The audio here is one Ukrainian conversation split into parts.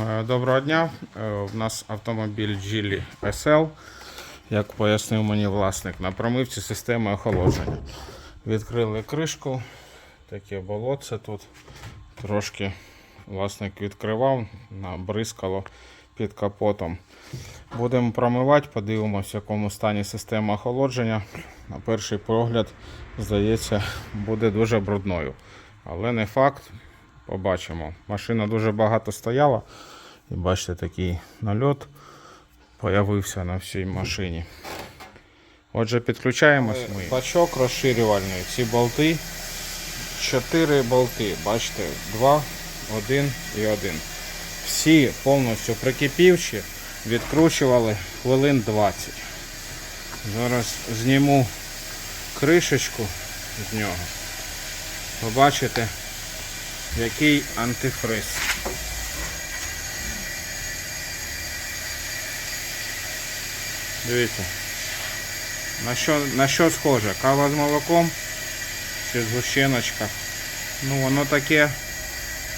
Е, Доброго дня. Е, У нас автомобіль Geely SL, як пояснив мені власник, на промивці системи охолодження. Відкрили кришку, таке болотце тут. Трошки власник відкривав, набризкало під капотом. Будемо промивати, подивимося, в якому стані система охолодження. На перший погляд, здається, буде дуже брудною. Але не факт. Побачимо. Машина дуже багато стояла. І бачите, такий нальот появився на всій машині. Отже, підключаємось ми. Бачок розширювальний. Ці болти. Чотири болти. Бачите, два, один і один. Всі повністю прикипівші, відкручували хвилин 20. Зараз зніму кришечку з нього. Побачите, який антифриз. Дивіться. На що, на що схоже? Кава з молоком чи згущеночка? Ну воно таке,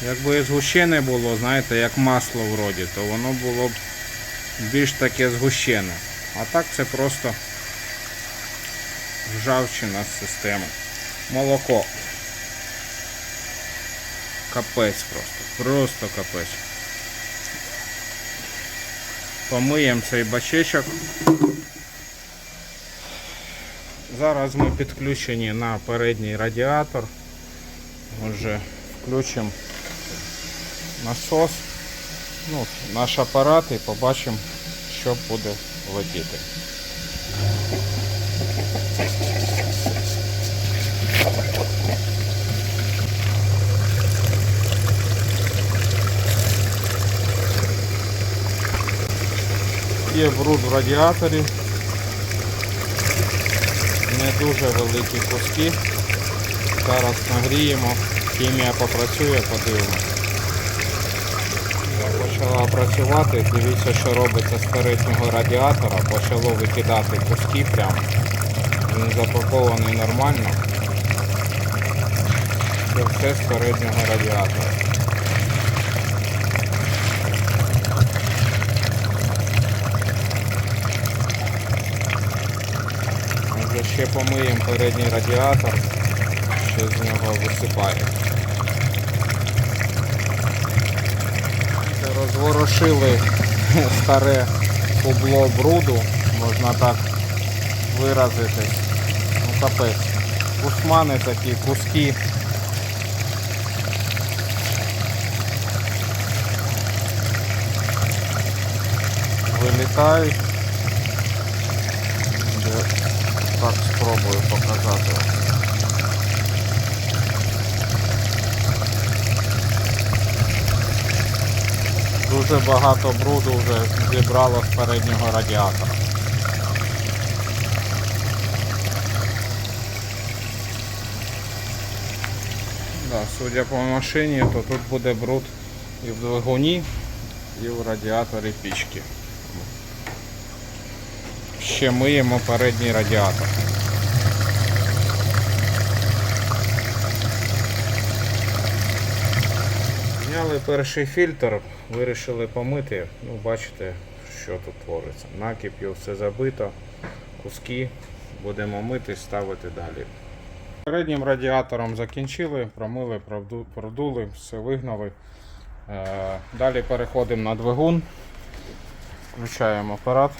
якби згущене було, знаєте, як масло вроді, то воно було б більш таке згущене. А так це просто ржавчина з системи. Молоко. Капець просто. Просто капець. Помиємо цей бачечок. Зараз ми підключені на передній радіатор. Отже, включимо насос, ну, наш апарат і побачимо, що буде летіти. Є бруд в радіаторі. Не дуже великі куски. Зараз нагріємо, хімія попрацює, подивимося. Почала працювати, дивіться, що робиться з переднього радіатора, почало викидати куски прямо. Він запакований нормально. Це все з переднього радіатора. Отже, ще помиємо передній радіатор, що з нього висипає. Розворошили старе кубло бруду, можна так виразитись. Ну капець. Кусмани такі, куски. Вилітають. Де так спробую показати. Дуже багато бруду вже зібрало з переднього радіатора. Да, судя по машині, то тут буде бруд і в двигуні, і в радіаторі пічки. Ще миємо передній радіатор. Зняли перший фільтр, вирішили помити. Ну, бачите, що тут твориться. Накип'ю все забито, куски. Будемо мити, ставити далі. Переднім радіатором закінчили, промили, продули, все вигнали. Е, Далі переходимо на двигун. Включаємо апарат.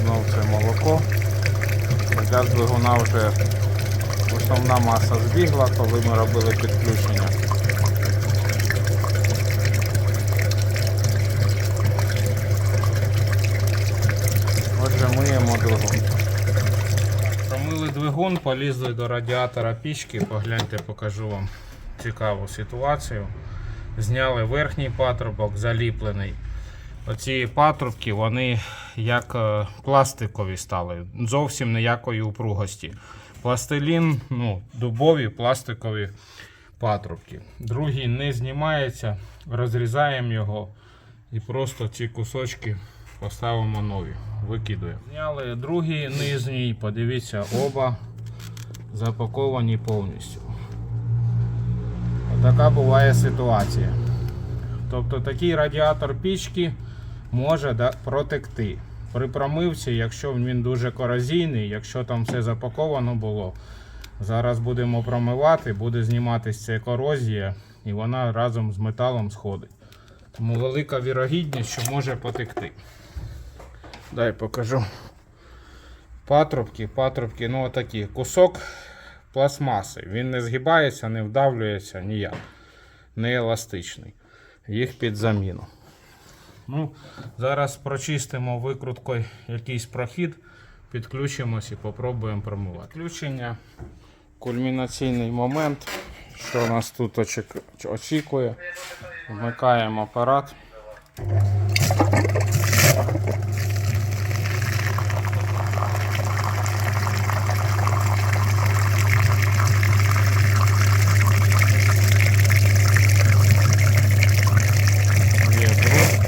Знов це молоко. Хоча з двигуна вже основна маса збігла, коли ми робили підключення. Отже, миємо двигун. Промили двигун, полізли до радіатора пічки, погляньте, покажу вам цікаву ситуацію. Зняли верхній патрубок, заліплений. Оці патрубки, вони як е, пластикові стали, зовсім ніякої упругості. Пластилін, ну, дубові пластикові патрубки. Другий не знімається, розрізаємо його і просто ці кусочки поставимо нові, викидуємо. Зняли другий нижній, подивіться, оба запаковані повністю. Така буває ситуація. Тобто такий радіатор пічки може да, протекти. При промивці, якщо він дуже корозійний, якщо там все запаковано було, зараз будемо промивати, буде зніматися ця корозія і вона разом з металом сходить. Тому велика вірогідність, що може потекти. Дай покажу. Патрубки, патрубки, ну отакі. Кусок пластмаси. Він не згибається, не вдавлюється ніяк. Не еластичний. Їх під заміну. Ну, зараз прочистимо викруткою якийсь прохід, підключимось і попробуємо промивати. Включення, кульмінаційний момент, що нас тут очікує. Вмикаємо апарат. Є бруд.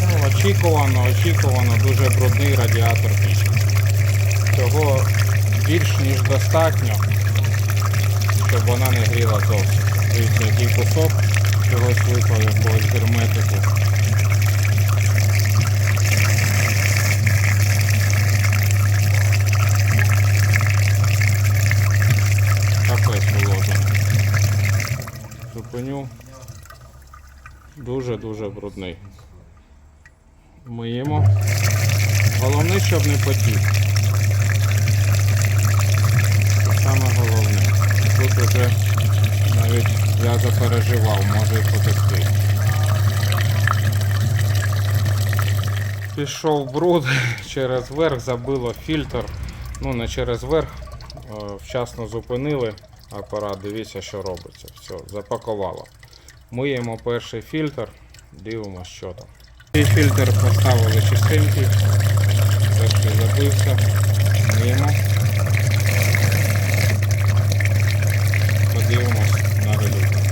Ну, очікувано, очікувано дуже радіатор пічки. Цього більш ніж достатньо, щоб вона не гріла зовсім. Дивіться, який кусок чогось випав, якогось герметику. Капець положено. Зупиню. Дуже-дуже брудний. Миємо. Головне, щоб не потік. Це саме головне. Тут уже навіть я запереживав, може і потекти. Пішов бруд через верх, забило фільтр. Ну не через верх. е, Вчасно зупинили апарат, дивіться, що робиться. Все, запакувало. Миємо перший фільтр, дивимося, що там. Цей фільтр поставили чистенький. Перший забився. Миємо. Подивимось на результат.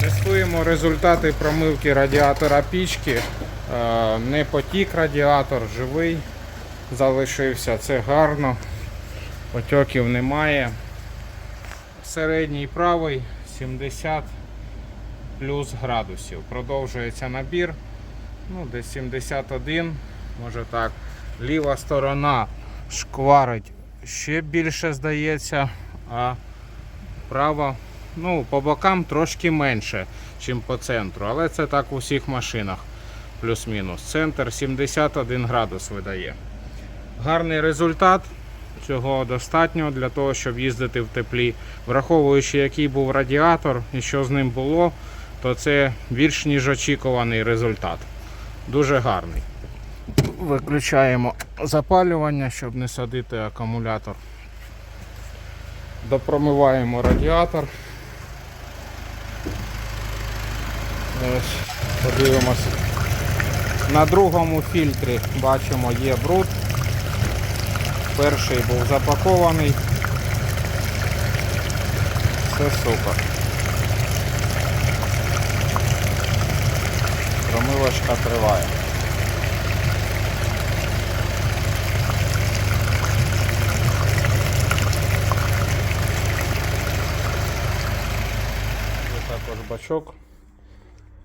Тестуємо результати промивки радіатора пічки. Е, Не потік радіатор, живий залишився, це гарно. Потьоків немає. Середній правий 70 плюс градусів. Продовжується набір. Ну, десь 71, може так. Ліва сторона шкварить ще більше, здається, а права, ну, по бокам трошки менше, ніж по центру. Але це так у всіх машинах. Плюс-мінус. Центр 71 градус видає. Гарний результат. Цього достатньо для того, щоб їздити в теплі. Враховуючи, який був радіатор і що з ним було, то це більш ніж очікуваний результат. Дуже гарний. Виключаємо запалювання, щоб не садити акумулятор. Допромиваємо радіатор. Ось, подивимося. На другому фільтрі бачимо є бруд. Перший був запакований. Все супер. Промивочка триває. Також бачок.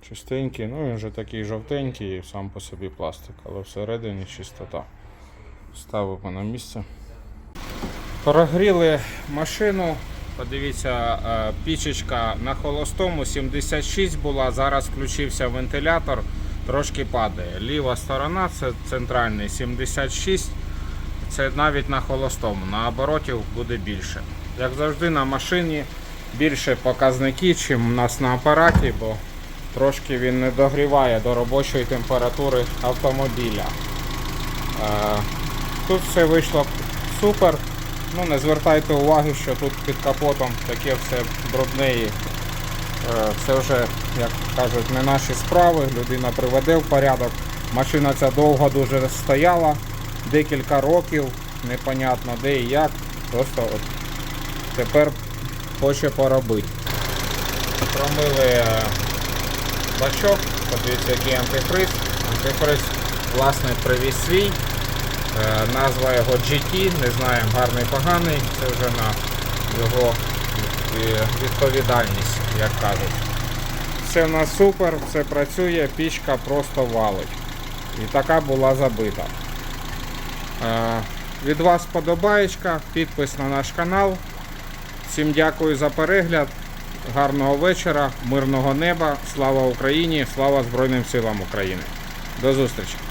Чистенький, ну він вже такий жовтенький, сам по собі пластик, але всередині чистота. Ставимо на місце. Прогріли машину. Подивіться, е, пічечка на холостому 76 була, зараз включився вентилятор, трошки падає. Ліва сторона це центральний 76, це навіть на холостому, на оборотів буде більше. Як завжди на машині більше показники, ніж у нас на апараті, бо трошки він не догріває до робочої температури автомобіля. Е, Тут все вийшло супер. Ну, не звертайте уваги, що тут під капотом таке все брудне. е, Це вже, як кажуть, не наші справи. Людина приведе в порядок. Машина ця довго дуже стояла, декілька років, непонятно де і як. Просто от тепер хоче поробити. Промили е, бачок, подивіться, який антифриз. Антифриз власне привіз свій. Е, Назва його GT, не знаємо, гарний поганий. Це вже на його відповідальність, як кажуть. Все в нас супер, все працює, пічка просто валить. І така була забита. Е, Від вас подобаєчка, підпис на наш канал. Всім дякую за перегляд. Гарного вечора, мирного неба, слава Україні, слава Збройним силам України. До зустрічі!